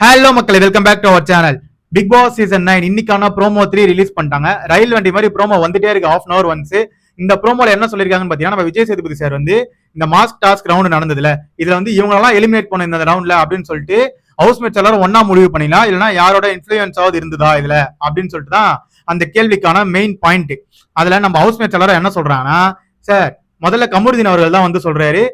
Hello மக்களே welcome back to our channel Bigg Boss season nine இன்னைக்கான promo three release பண்ணிட்டாங்க. ரயில் வண்டி மாதிரி ப்ரோமோ வந்துட்டே இருக்கு ஆஃப் அன் அவர் ஒன்ஸ் இந்த ப்ரோமோல என்ன சொல்லியிருக்காங்கன்னு பாத்தீங்கன்னா நம்ம விஜய் சேதுபதி சார் வந்து இந்த மாஸ்க் டாஸ்க் ரவுண்ட் நடந்ததுல இதுல வந்து இவங்களெல்லாம் எலிமினேட் பண்ண இந்த ரவுண்ட்ல அப்படின்னு சொல்லிட்டு ஹவுஸ் மேட்ஸ் எல்லாரும் ஒன்னா முடிவு பண்ணிடலாம். இல்லைன்னா யாரோட இன்ஃபுளுன்ஸாவது இருந்ததா இதுல? அப்படின்னு சொல்லிட்டு தான் அந்த கேள்விக்கான மெயின் பாயிண்ட் அதுல நம்ம ஹவுஸ் மேட்ஸ் எல்லாரும் என்ன சொல்றாங்கன்னா சார் முதல்ல கமருதீன் அவர்கள் தான் வந்து சொல்றாரு.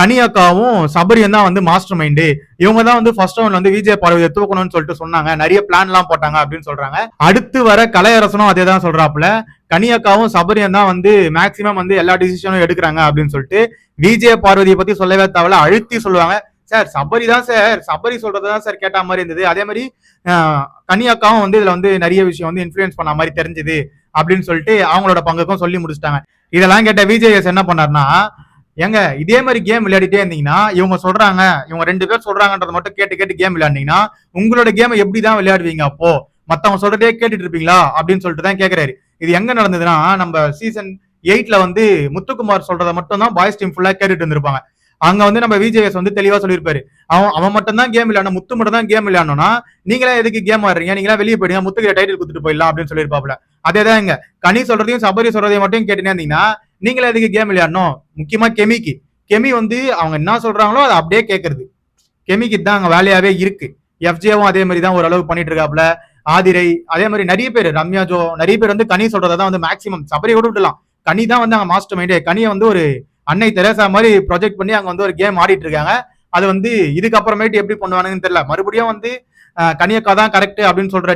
கனியாக்காவும் சபரியும் தான் வந்து மாஸ்டர் மைண்டு இவங்க தான் வந்து ஃபர்ஸ்ட் ரவுண்ட் வந்து விஜய் பார்வதியை தூக்கணும்னு சொல்லிட்டு சொன்னாங்க. நிறைய பிளான் எல்லாம் போட்டாங்க அப்படின்னு சொல்றாங்க. அடுத்து வர கலையரசனும் அதே தான் சொல்றாப்புல. கனியாக்காவும் சபரியும் தான் வந்து மேக்சிமம் வந்து எல்லா டிசிஷனும் எடுக்கிறாங்க அப்படின்னு சொல்லிட்டு விஜய் பார்வதியை பத்தி சொல்லவே தவிர அழுத்தி சொல்லுவாங்க. சார் சபரி தான் சார். சபரி சொல்றதுதான் சார் கேட்ட மாதிரி இருந்தது. அதே மாதிரி கனியாக்காவும் வந்து இதுல வந்து நிறைய விஷயம் வந்து இன்ஃபுளுன்ஸ் பண்ண மாதிரி தெரிஞ்சது அப்படின்னு சொல்லிட்டு அவங்களோட பங்குக்கும் சொல்லி முடிச்சிட்டாங்க. இதெல்லாம் கேட்ட விஜய் என்ன பண்ணாருன்னா ஏங்க இதே மாதிரி கேம் விளையாடிட்டே இருந்தீங்கன்னா இவங்க சொல்றாங்க இவங்க ரெண்டு பேர் சொல்றாங்கன்றத மட்டும் கேட்டு கேட்டு கேம் விளையாடுனீங்கன்னா உங்களோட கேமை எப்படி தான் விளையாடுவீங்க அப்போ? மத்தவங்க சொல்றதே கேட்டுட்டு இருப்பீங்களா? அப்படின்னு சொல்லிட்டு தான் கேட்கிறாரு இது எங்க நடந்ததுன்னா நம்ம சீசன் எயிட்ல வந்து முத்துக்குமார் சொல்றத மட்டும் தான் பாய்ஸ் டீம் ஃபுல்லா கேட்டுட்டு இருந்திருப்பாங்க. அங்க வந்து நம்ம விஜயஸ் வந்து தெளிவா சொல்லியிருப்பாரு. அவன் அவன் மட்டும் தான் கேம் விளையாடணும் முத்து மட்டும் தான் கேம் விளையாடணும்னா நீங்களே எதுக்கு கேம் ஆடுறீங்க? நீங்களா வெளியே போயிடுங்க முத்துக்கு டைட்டில் கொடுத்துட்டு போயிடலாம் அப்படின்னு சொல்லியிருப்பாப்ல அதே தான் இங்க. கனி சொல்றதையும் சபரி சொல்றதையும் மட்டும் கேட்டுனே இருந்தீங்கன்னா நீங்களே எதுக்கு கேம் விளையாடணும்? முக்கியமா கெமிக்கு. கெமி வந்து அவங்க என்ன சொல்றாங்களோ அதை அப்படியே கேட்கறது கெமிக்கு தான் அங்கே வேலையாவே இருக்கு. எஃப்ஜேவும் அதே மாதிரி தான் ஓரளவு பண்ணிட்டு இருக்காப்ல ஆதிரை அதே மாதிரி நிறைய பேர் ரம்யா ஜோ நிறைய பேர் வந்து கனி சொல்றதை தான் வந்து மேக்சிமம் சபரி கூட விடலாம் கனி தான் வந்து அங்க மாஸ்டர் மைண்டே கனியை வந்து ஒரு அன்னை தெரசா மாதிரி ப்ரொஜெக்ட் பண்ணி அங்க வந்து ஒரு கேம் ஆடிட்டு இருக்காங்க. அது வந்து இதுக்கப்புறமேட்டு எப்படி பண்ணுவானுங்கன்னு தெரியல. மறுபடியும் வந்து கனியக்கா தான் கரெக்ட் அப்படின்னு சொல்ற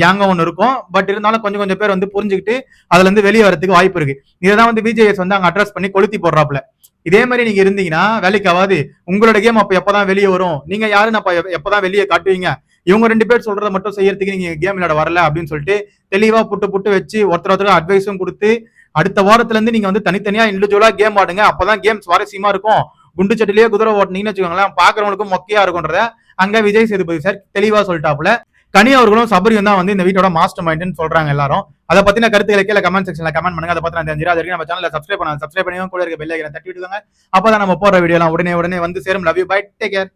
கேங்கும் ஒன்று இருக்கும். பட் இருந்தாலும் கொஞ்சம் கொஞ்சம் பேர் வந்து புரிஞ்சுக்கிட்டு அதுல இருந்து வெளியே வரதுக்கு வாய்ப்பு இருக்கு. இதுதான் வந்து பிஜேஎஸ் வந்து அங்க அட்ரஸ் பண்ணி கொளுத்தி போடுறாப்ல இதே மாதிரி நீங்க இருந்தீங்கன்னா வேலைக்கு ஆகாது. உங்களோட கேம் அப்ப எப்பதான் வெளியே வரும்? நீங்க யாருன்னு அப்ப எப்பதான் வெளியே காட்டுவீங்க? இவங்க ரெண்டு பேர் சொல்றதை மட்டும் செய்யறதுக்கு நீங்க கேம் விளையாட வரல அப்படின்னு சொல்லிட்டு தெளிவா புட்டு புட்டு வச்சு ஒருத்தர் ஒருத்தர் அட்வைஸும் கொடுத்து அடுத்த வாரத்துல இருந்து நீங்க வந்து தனித்தனியா இண்டிவிஜுவலா கேம் ஆடுங்க. அப்பதான் கேம் சுவாரஸ்யமா இருக்கும். குண்டு சட்டிலேயே குதிரை ஓட்டினீங்கன்னு வச்சுக்கோங்களேன் பாக்குறவங்களுக்கும் மொக்கையா இருக்கும்ன்றத அங்க விஜய் சேதுபதி சார் தெளிவா சொல்லிட்டாப்புல. கனி அவர்களும் சபரியும் தான் வந்து இந்த வீட்டோட மாஸ்டர் மைண்ட்னு சொல்றாங்க எல்லாரும். அதை பத்தின கருத்துக்களை கீழே கமெண்ட் செக்ஷன்ல கமெண்ட் பண்ணுங்க. அதை பத்தி நான் அது வரைக்கும் நம்ம சேனல சப்ஸ்கிரைப் பண்ணாங்க சப்ஸ்கிரைப் பண்ணி கூட இருக்க பெல் ஐக்கனை தட்டி விட்டுங்க அப்பதான் நம்ம போடுற வீடியோலாம் உடனே உடனே வந்து சேரும். Love you bye take care